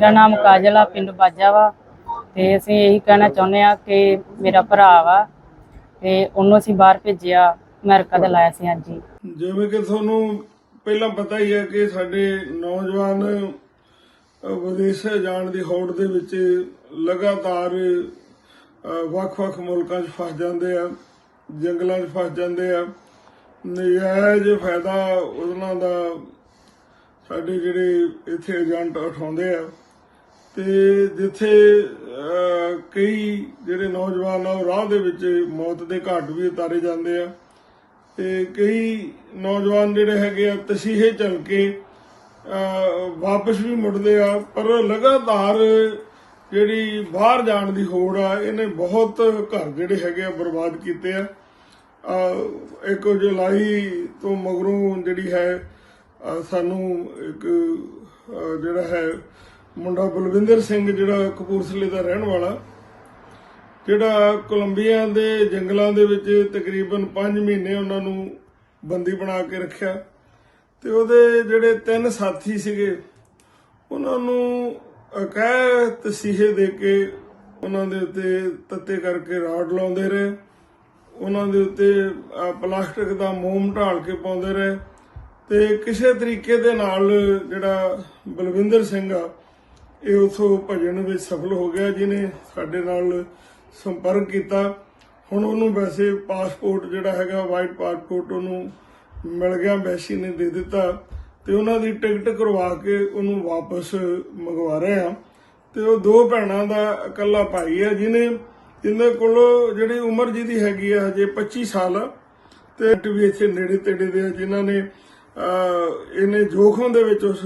ਮੇਰਾ ਨਾਮ ਕਾਜਲ ਆ, ਪਿੰਡ ਬਾਜਾ ਵਾ। ਤੇ ਅਸੀਂ ਇਹੀ ਕਹਿਣਾ ਚਾਹੁੰਦੇ ਆ ਕਿ ਮੇਰਾ ਭਰਾ ਵਾ ਤੇ ਉਹਨੂੰ ਅਸੀਂ ਬਾਹਰ ਭੇਜਿਆ, ਅਮਰੀਕਾ ਦਾ ਲਾਇਆ ਸੀ ਹਾਂਜੀ ਜਿਵੇਂ ਕਿ ਤੁਹਾਨੂੰ ਪਹਿਲਾਂ ਪਤਾ ਹੀ ਹੈ ਕਿ ਸਾਡੇ ਨੌਜਵਾਨ ਵਿਦੇਸ਼ ਜਾਣ ਦੀ ਹੋੜ ਦੇ ਵਿੱਚ ਲਗਾਤਾਰ ਵੱਖ-ਵੱਖ ਮੁਲਕਾਂ 'ਚ ਫਸ ਜਾਂਦੇ ਆ, ਜੰਗਲਾਂ 'ਚ ਫਸ ਜਾਂਦੇ ਆ। ਨਜਾਇਜ਼ ਫਾਇਦਾ ਉਹਨਾਂ ਦਾ ਸਾਡੇ ਜਿਹੜੇ ਇੱਥੇ ਏਜੰਟ ਉਠਾਉਂਦੇ ਆ ਤੇ ਜਿੱਥੇ ਕਈ ਜਿਹੜੇ ਨੌਜਵਾਨ ਆ ਉਹ ਰਾਹ ਦੇ ਵਿੱਚ ਮੌਤ ਦੇ ਘਾਟ ਵੀ ਉਤਾਰੇ ਜਾਂਦੇ ਆ। ਤੇ ਕਈ ਨੌਜਵਾਨ ਜਿਹੜੇ ਹੈਗੇ ਆ ਤਸੀਹੇ ਚੱਲ ਕੇ ਅਹ, ਵਾਪਸ ਵੀ ਮੁੜਦੇ ਆ ਪਰ ਲਗਾਤਾਰ ਜਿਹੜੀ ਬਾਹਰ ਜਾਣ ਦੀ ਹੋੜ ਆ ਇਹਨੇ ਬਹੁਤ ਘਰ ਜਿਹੜੇ ਹੈਗੇ ਆ ਬਰਬਾਦ ਕੀਤੇ ਆ। ਇੱਕ ਜੁਲਾਈ ਤੋਂ ਮਗਰੋਂ ਜਿਹੜੀ ਹੈ ਸਾਨੂੰ ਇੱਕ ਜਿਹੜਾ ਹੈ ਮੁੰਡਾ ਬਲਵਿੰਦਰ ਸਿੰਘ, ਜਿਹੜਾ ਕਪੂਰਥਲੇ ਦਾ ਰਹਿਣ ਵਾਲਾ, ਜਿਹੜਾ ਕੋਲੰਬੀਆ ਦੇ ਜੰਗਲਾਂ ਦੇ ਵਿੱਚ ਤਕਰੀਬਨ 5 ਮਹੀਨੇ ਉਹਨਾਂ ਨੂੰ ਬੰਦੀ ਬਣਾ ਕੇ ਰੱਖਿਆ ਤੇ ਉਹਦੇ ਜਿਹੜੇ ਤਿੰਨ ਸਾਥੀ ਸੀਗੇ, ਉਹਨਾਂ ਨੂੰ ਅਕੈ ਤਸੀਹੇ ਦੇ ਕੇ ਉਹਨਾਂ ਦੇ ਉੱਤੇ ਤੱਤੇ ਕਰਕੇ ਰਾਡ ਲਾਉਂਦੇ ਰਹੇ, ਉਹਨਾਂ ਦੇ ਉੱਤੇ ਪਲਾਸਟਿਕ ਦਾ ਮੋਮ ਢਾਲ ਕੇ ਪਾਉਂਦੇ ਰਹੇ ਤੇ ਕਿਸੇ ਤਰੀਕੇ ਦੇ ਨਾਲ ਜਿਹੜਾ ਬਲਵਿੰਦਰ ਸਿੰਘ ਆ ਇਹ ਉਥੋਂ ਭਜਣ ਵਿੱਚ ਸਫਲ ਹੋ ਗਿਆ ਜਿਹਨੇ ਸਾਡੇ ਨਾਲ ਸੰਪਰਕ ਕੀਤਾ। ਹੁਣ ਉਹਨੂੰ ਵੈਸੇ ਪਾਸਪੋਰਟ ਜਿਹੜਾ ਹੈਗਾ ਵਾਈਟ ਪਾਸਪੋਰਟ ਉਹਨੂੰ ਮਿਲ ਗਿਆ ਐਮਬੈਸੀ ਨੇ ਦੇ ਦਿੱਤਾ ਤੇ ਉਹਨਾਂ ਦੀ ਟਿਕਟ ਕਰਵਾ ਕੇ ਉਹਨੂੰ ਵਾਪਸ ਮੰਗਵਾ ਰਹੇ ਆ ਤੇ ਉਹ ਦੋ ਭੈਣਾਂ ਦਾ ਇਕੱਲਾ ਭਾਈ ਹੈ ਜਿਹਨੇ, ਜਿਹਦੇ ਕੋਲ ਜਿਹੜੀ ਉਮਰ ਜਿਹਦੀ ਹੈਗੀ ਆ ਹਜੇ 25 ਸਾਲ ਆ ਤੇ ਵੀ ਇੱਥੇ ਨੇੜੇ ਤੇੜੇ ਦੇ ਆ, ਜਿਨ੍ਹਾਂ ਨੇ ਇਹਨੇ ਜੋਖਮ ਦੇ ਵਿੱਚ ਉਸ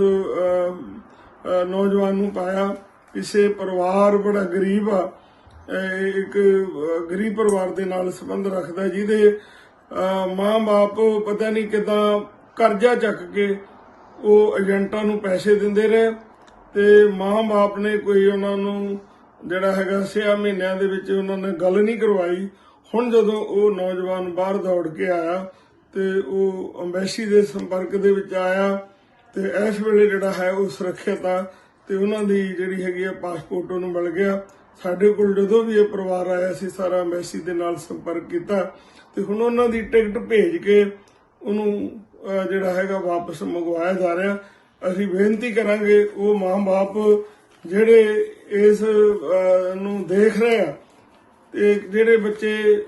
ਨੌਜਵਾਨ ਨੂੰ ਪਾਇਆ। ਕਿਸੇ ਪਰਿਵਾਰ ਬੜਾ ਗਰੀਬ ਆ। ਇੱਕ ਗਰੀਬ ਪਰਿਵਾਰ ਦੇ ਨਾਲ ਸੰਬੰਧ ਰੱਖਦਾ ਜਿਹਦੇ ਮਾਂ-ਬਾਪ ਪਤਾ ਨਹੀਂ ਕਿਦਾਂ ਕਰਜ਼ਾ ਚੱਕ ਕੇ ਉਹ ਏਜੰਟਾਂ ਨੂੰ ਪੈਸੇ ਦਿੰਦੇ ਰਹੇ ਤੇ ਮਾਂ-ਬਾਪ ਨੇ ਕੋਈ ਉਹਨਾਂ ਨੂੰ ਜਿਹੜਾ ਹੈਗਾ 6 ਮਹੀਨਿਆਂ ਦੇ ਵਿੱਚ ਉਹਨਾਂ ਨੇ ਗੱਲ ਨਹੀਂ ਕਰਵਾਈ। ਹੁਣ ਜਦੋਂ ਉਹ ਨੌਜਵਾਨ ਬਾਹਰ ਦੌੜ ਕੇ ਆਇਆ ਤੇ ਉਹ ਅੰਬੈਸੀ ਦੇ ਸੰਪਰਕ ਦੇ ਵਿੱਚ ਆਇਆ ਤੇ ਇਸ ਵੇਲੇ ਜਿਹੜਾ ਹੈ ਉਹ ਸੁਰੱਖਿਅਤ ਆ ਤੇ ਉਹਨਾਂ ਦੀ ਜਿਹੜੀ ਹੈਗੀ ਆ ਪਾਸਪੋਰਟ ਉਹਨੂੰ ਮਿਲ ਗਿਆ। ਸਾਡੇ ਕੋਲ ਜਦੋਂ ਵੀ ਇਹ ਪਰਿਵਾਰ ਆਇਆ ਸੀ, ਸਾਰਾ ਅੰਬੈਸੀ ਦੇ ਨਾਲ ਸੰਪਰਕ ਕੀਤਾ ਤੇ ਹੁਣ ਉਹਨਾਂ ਦੀ ਟਿਕਟ ਭੇਜ ਕੇ ਉਹਨੂੰ ਜਿਹੜਾ ਹੈਗਾ ਵਾਪਸ ਮੰਗਵਾਇਆ ਜਾ ਰਿਹਾ। ਅਸੀਂ ਬੇਨਤੀ ਕਰਾਂਗੇ ਉਹ ਮਾਂ-ਬਾਪ ਜਿਹੜੇ ਇਸ ਨੂੰ ਦੇਖ ਰਹੇ ਆ ਤੇ ਜਿਹੜੇ ਬੱਚੇ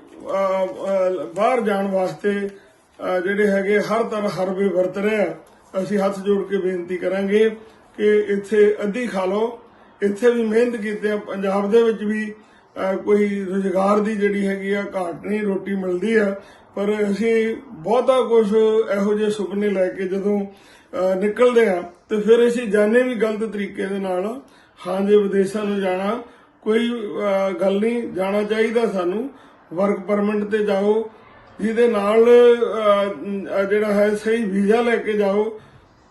ਬਾਹਰ ਜਾਣ ਵਾਸਤੇ ਜਿਹੜੇ ਹੈਗੇ ਹਰ ਤਰ੍ਹਾਂ ਹਰਬੇ ਵਰਤ ਰਹੇ ਆ ਅਸੀਂ ਹੱਥ ਜੋੜ ਕੇ ਬੇਨਤੀ ਕਰਾਂਗੇ ਕਿ ਇੱਥੇ ਅੱਧੀ ਖਾ ਲਓ। ਇੱਥੇ ਵੀ ਮਿਹਨਤ ਕੀਤੇ ਆ। ਪੰਜਾਬ ਦੇ ਵਿੱਚ ਵੀ ਕੋਈ ਰੁਜ਼ਗਾਰ ਦੀ ਜਿਹੜੀ ਹੈਗੀ ਆ, ਘਾਟ ਨਹੀਂ, ਰੋਟੀ ਮਿਲਦੀ ਆ। ਪਰ ਅਸੀਂ ਬਹੁਤਾ ਕੁਝ ਇਹੋ ਜਿਹੇ ਸੁਪਨੇ ਲੈ ਕੇ ਜਦੋਂ ਨਿਕਲਦੇ ਆ, ਤੇ ਫਿਰ ਅਸੀਂ ਜਾਣੇ ਵੀ ਗਲਤ ਤਰੀਕੇ ਦੇ ਨਾਲ, ਹਾਂ ਜੇ ਵਿਦੇਸ਼ਾਂ ਨੂੰ ਜਾਣਾ, ਕੋਈ ਗੱਲ ਨਹੀਂ, ਜਾਣਾ ਚਾਹੀਦਾ ਸਾਨੂੰ। ਵਰਕ ਪਰਮਿਟ ਤੇ ਜਾਓ ਜਿਹਦੇ ਨਾਲ ਜਿਹੜਾ ਹੈ, ਸਹੀ ਵੀਜ਼ਾ ਲੈ ਕੇ ਜਾਓ।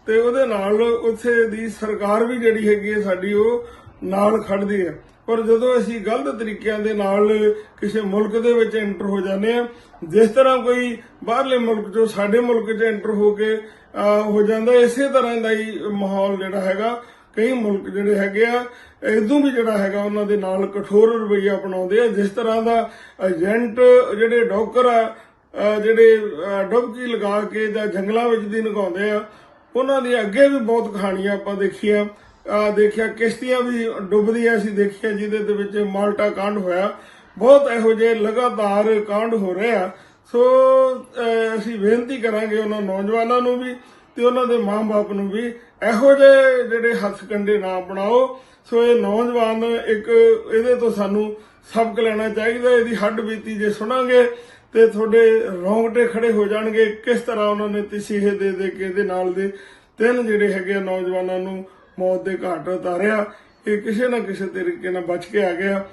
ਤੇ ਉਹਦੇ ਨਾਲ ਉੱਥੇ ਦੀ ਸਰਕਾਰ ਵੀ ਜਿਹੜੀ ਹੈਗੀ ਹੈ ਸਾਡੀ, ਉਹ ਨਾਲ ਖੜਦੀ ਹੈ। ਪਰ ਜਦੋਂ ਅਸੀਂ ਗਲਤ ਤਰੀਕਿਆਂ ਦੇ ਨਾਲ ਕਿਸੇ ਮੁਲਕ ਦੇ ਵਿੱਚ ਐਂਟਰ ਹੋ ਜਾਂਦੇ ਆ ਜਿਸ ਤਰ੍ਹਾਂ ਕੋਈ ਬਾਹਰਲੇ ਮੁਲਕ ਚੋਂ ਸਾਡੇ ਮੁਲਕ 'ਚ ਐਂਟਰ ਹੋ ਕੇ ਹੋ ਜਾਂਦਾ, ਇਸੇ ਤਰ੍ਹਾਂ ਦਾ ਹੀ ਮਾਹੌਲ ਜਿਹੜਾ ਹੈਗਾ, ਕਈ ਮੁਲਕ ਜਿਹੜੇ ਹੈਗੇ ਆ ਇਦੋਂ ਵੀ ਜਿਹੜਾ ਹੈਗਾ, ਉਹਨਾਂ ਦੇ ਨਾਲ ਕਠੋਰ ਰਵੱਈਆ ਅਪਣਾਉਂਦੇ ਆ। ਜਿਸ ਤਰ੍ਹਾਂ ਦਾ ਏਜੰਟ ਜਿਹੜੇ ਡੌਕਰ ਆ ਜਿਹੜੇ, ਅਹ ਡੁਬਕੀ ਲਗਾ ਕੇ ਜਾਂ ਜੰਗਲਾਂ ਵਿੱਚ ਦੀ ਨਗਾਉਂਦੇ ਆ, ਉਹਨਾਂ ਦੀ ਅੱਗੇ ਵੀ ਬਹੁਤ ਕਹਾਣੀਆਂ ਆਪਾਂ ਦੇਖੀਆਂ। ਦੇਖਿਆ, ਕਿਸ਼ਤੀਆਂ ਵੀ ਡੁੱਬਦੀਆਂ ਸੀ ਦੇਖਿਆ, ਜਿਹਦੇ ਦੇ ਵਿੱਚ ਮਾਲਟਾ ਕਾਂਡ ਹੋਇਆ। ਬਹੁਤ ਇਹੋ ਜਿਹੇ ਲਗਾਤਾਰ ਕਾਂਡ ਹੋ ਰਹੇ ਆ। ਸੋ ਅਸੀਂ ਬੇਨਤੀ ਕਰਾਂਗੇ ਉਹਨਾਂ ਨੌਜਵਾਨਾਂ ਨੂੰ ਵੀ ਤੇ ਉਹਨਾਂ ਦੇ ਮਾਂ-ਬਾਪ ਨੂੰ ਵੀ ਇਹੋ ਜਿਹੇ ਜਿਹੜੇ ਹੱਥ ਕੰਡੇ ਨਾ ਬਣਾਓ। ਸੋ ਇਹ ਨੌਜਵਾਨ ਇੱਕ, ਇਹਦੇ ਤੋਂ ਸਾਨੂੰ ਸਬਕ ਲੈਣਾ ਚਾਹੀਦਾ, ਇਹਦੀ ਹੱਡ ਬੀਤੀ ਜੇ ਸੁਣਾਂਗੇ ਤੇ ਤੁਹਾਡੇ ਰੌਂਗਟੇ ਖੜੇ ਹੋ ਜਾਣਗੇ। ਕਿਸ ਤਰ੍ਹਾਂ ਉਹਨਾਂ ਨੇ ਤਸੀਹੇ ਦੇ ਦੇ ਕੇ ਇਹਦੇ ਨਾਲ ਦੇ ਤਿੰਨ ਜਿਹੜੇ ਹੈਗੇ ਆ ਨੌਜਵਾਨਾਂ ਨੂੰ ਮੌਤ ਦੇ ਘਾਟ ਉਤਾਰਿਆ। ਇਹ ਕਿਸੇ ਨਾ ਕਿਸੇ ਤਰੀਕੇ ਨਾਲ ਬਚ ਕੇ ਆ ਗਿਆ।